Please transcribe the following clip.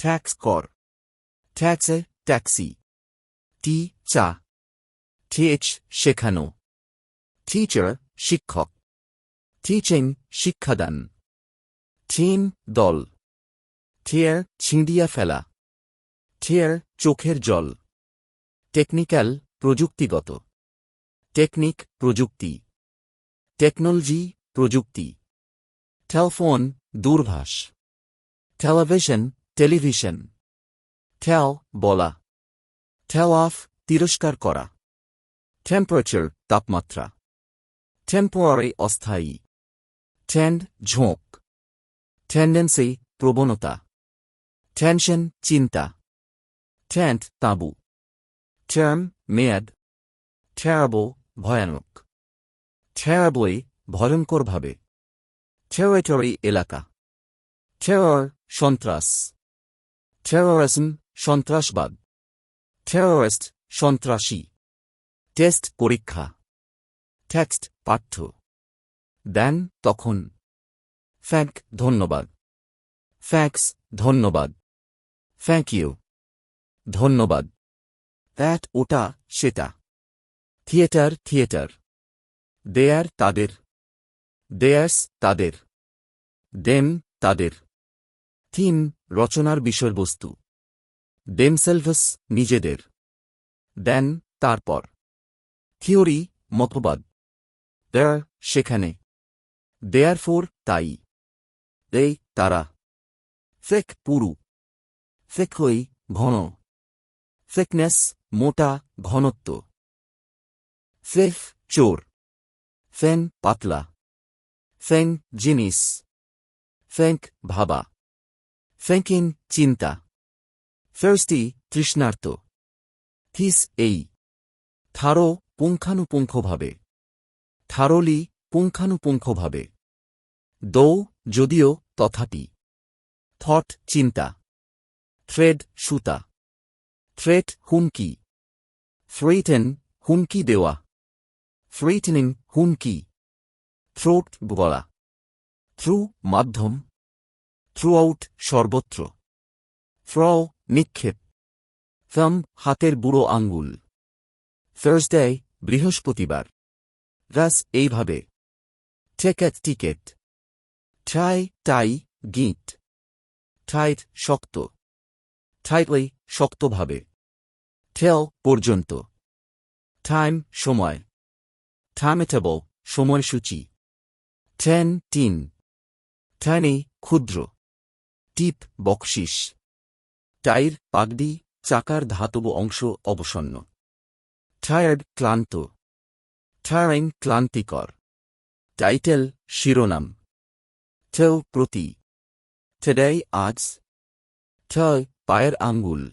Tax কর ট্যাক্সে taxi টি চা টিএচ শেখানো টিচার শিক্ষক টিচিং শিক্ষাদান টিম দল টিয়ার ছিঁড়িয়া ফেলা টিয়ার চোখের জল টেকনিক্যাল প্রযুক্তিগত টেকনিক প্রযুক্তি টেকনোলজি প্রযুক্তি টেলফোন দূরভাষ টেলিভিশন টেলিভিশন টেল বলা। টেল অফ তিরস্কার করা। টেম্পারেচার তাপমাত্রা। টেম্পোরারি অস্থায়ী। টেন্ড ঝোঁক। টেন্ডেন্সি প্রবণতা। টেনশন চিন্তা। টেন্ট তাঁবু। টার্ম মেয়াদ। টেরাবল ভয়ানক। টেরাবলি ভয়ঙ্করভাবে। টেরিটরি এলাকা। টেরর সন্ত্রাস। টেরোরিজম সন্ত্রাসবাদ। টেরোরিস্ট সন্ত্রাসী। টেস্ট পরীক্ষা। টেক্সট পাঠ্য। দেন তখন। ফ্যাক ধন্যবাদ। ফ্যাক্স ধন্যবাদ। থ্যাংক ইউ ধন্যবাদ। দ্যাট ওটা, সেটা। থিয়েটার থিয়েটার দেয়ার তাদের। দেয়ার্স তাদের। দেম তাদের। থিম রচনার বিষয়বস্তু। দেমসেলভস নিজেদের। দেন তারপর। থিওরি, মতবাদ। দেয়ার সেখানে। দেয়ার ফোর তাই। এই তারা। ফেক পুরু। ফেক হই ঘন। ফেকনেস মোটা ঘনত্ব। ফেফ চোর। ফেন পাতলা। ফেং জিনিস। ফেঙ্ক ভাবা। ফেঙ্কিন চিন্তা ফার্স্টি তৃষ্ণার্ত থিস এই থারো পুঙ্খানুপুঙ্খভাবে থারোলি পুঙ্খানুপুঙ্খভাবে দৌ যদিও তথাপি থট চিন্তা থ্রেড সুতা থ্রেট হুমকি থ্রেটেন হুমকি দেওয়া থ্রেটেনিং হুমকি থ্রোট গলা থ্রু মাধ্যম থ্রুআউট সর্বত্র। ফ্র নিক্ষেপ। থম হাতের বুড়ো আঙ্গুল। থার্সডে বৃহস্পতিবার। রাস এইভাবে। টেকেট টিকেট ঠাই টাই গিট। টাইট শক্ত। টাইটলি শক্তভাবে। ঠেল পর্যন্ত। টাইম সময়। টাইমেটেবল সময়সূচি। টেন টিন টাইনি ক্ষুদ্র। টিপ বকশিস। টাইর, পাগডি, চাকার ধাতব অংশ অবসন্ন। টায়ার্ড ক্লান্ত। টায়ারিং, ক্লান্তিকর। টাইটেল, শিরোনাম। ঠেউ, প্রতি। ঠেডাই, আজ। ঠয়, পায়ের আঙ্গুল।